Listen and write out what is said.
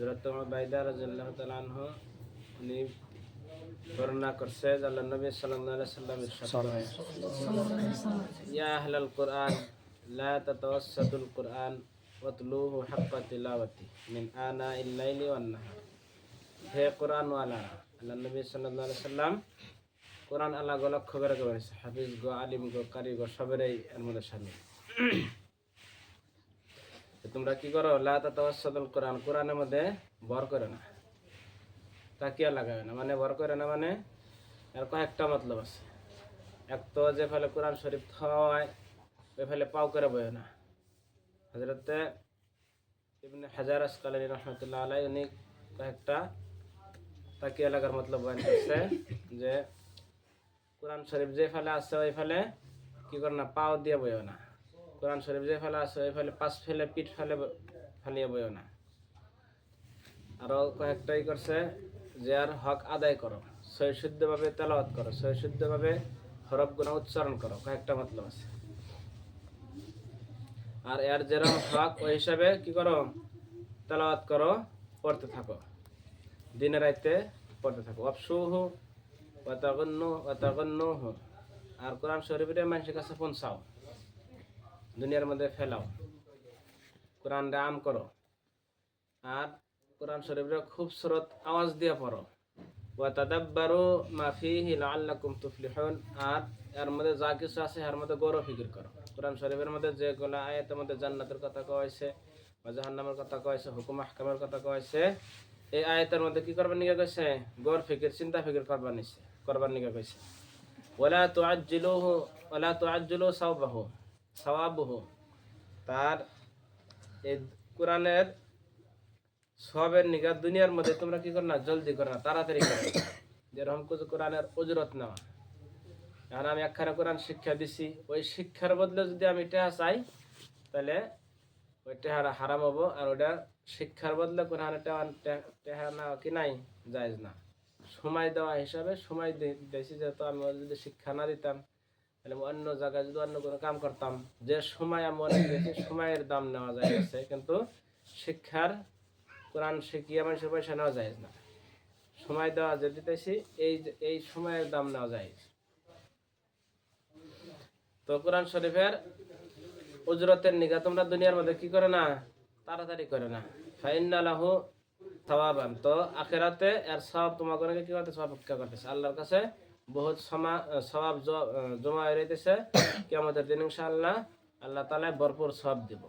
হযরত উবাইদা রাদিয়াল্লাহু তাআলা আনহু উনি বর্ণনা করছে যে আল্লাহ নবী সাল্লাল্লাহু আলাইহি সাল্লাম ইরশাদ করেন ইয়া আহলাল কুরআন লা তাতাওয়াসসাতুল কুরআন ওয়াতলুহু হাক্কা তিলাওয়াতি মিন আনা ইল্লাইলি ওয়ান নাহার হে কোরআন ওয়ালা আল্লাহ নবী সাল্লাল্লাহু আলাইহি সাল্লাম কোরআন আল্লাহ গো লক্ষ্য করে করেছে হাফিজ গো আলিম গো কারি গো সবেরই এর মধ্যে শামিল তো তোমরা কি করো? লা তাতাওয়াসসাতুল কোরআন, কোরআনের মধ্যে ভর করে না তাকিয়া লাগাবে না। মানে বর করে না মানে এর কয়েকটা মতলব আছে। এক তো যে ফেলে কোরআন শরীফ হয় ওই ফেলে পাও করে বয়ে না। হজরতে ইবনে হাজার আসকালানি রহমতুল্লাহ আলাই উনি কয়েকটা তাকিয়া লাগার মতলব বয়ান করছে যে কোরআন শরীফ যে ফেলে আছে ওই ফেলে কি করে না, পাও দিয়ে বইও না। কোরআন শরীফ যে ফেলা আছে ওই ফেলে পাঁচ ফেলে, পিঠ ফেলে, ফালিয়ে বইও না। আরও কয়েকটাই করছে যে আর হক আদায় করো সৈশুদ্ধভাবে তেলাওয়াত করো সৈশুদ্ধভাবে হরফ গুণা উচ্চারণ করো, কয়েকটা মতলব আছে। আর এর যেরকম হক, ওই হিসাবে কি করো? তেলাওয়াত করো, পড়তে থাকো। দিনে রাইতে পড়তে থাকো। অপসুহু ওয়াতাগন্নু ওয়াতাগন্নুহু আর কোরআন শরীফের মানুষের কাছে পৌঁছাও। দুনিয়ার মধ্যে ফেলাও। কোরআন আম করো। আর কোরআন শরীফের খুবসুরত আওয়াজ দিয়ে পড়ো। ওয়াতাদাব্বারু মা ফিহি লাআল্লাকুম তুফলিহুন। আর এর মধ্যে যা কিছু আছে, এর মধ্যে গৌরব ফিকির করো। কোরআন শরীফের মধ্যে যেগুলো আয়াতের মধ্যে জান্নাতের কথা কয়েছে বা জাহান্নামের কথা কয়েছে হুকুম আহকামের কথা কয়েছে এই আয়াতের মধ্যে কি করবার নিকে কইছে? গৌর ফিকির, চিন্তা ফিকির করবার নিছে, করবার নিকে কইছে। OLA তুআজ্জিলুহু OLA তুআজ্জিলু সাওবাহু। সাওয়াবুহু তার এই কোরআনের সবের নিগা দুনিয়ার মধ্যে তোমরা কি করো না, জলদি করো না, তাড়াতাড়ি করো। যেরকম কিছু কোরআনের উজরত নেওয়া। এখন আমি একখানা কোরআন শিক্ষা দিছি, ওই শিক্ষার বদলে যদি আমি টেহা চাই, তাহলে ওই টেহারা হারাম হব, আর ওটা শিক্ষার বদলে কোরআনের টেহা না কি নাই, জায়জ না। সময় দেওয়া হিসাবে সময় দিয়েছি যেহেতু আমি যদি শিক্ষা না দিতাম। তাহলে আমি অন্য জায়গায় যদি অন্য কোনো কাম করতাম, যে সময় আমি অনেক দিয়েছি সময়ের দাম নেওয়া যায় আছে, কিন্তু শিক্ষার কোরআন শিখিয়ে মানুষের পয়সা নেওয়া যায় না। সময় দেওয়া যে দিতেছি, এই এই সময়ের দাম নেওয়া যায়। তো কোরআন শরীফের উজরতের নিগা তোমরা দুনিয়ার মধ্যে কি করে না? তাড়াতাড়ি করে না। ফাইন্না লাহু সওয়াবান। তো আখেরাতে এর সব তোমাকে কি করতেছে? অপেক্ষা করতেছে। আল্লাহর কাছে বহুত সমা স্বভাব জমা রইতেছে। কেমতের দিন ইনশাআল্লাহ আল্লাহ তালা ভরপুর সব দিব।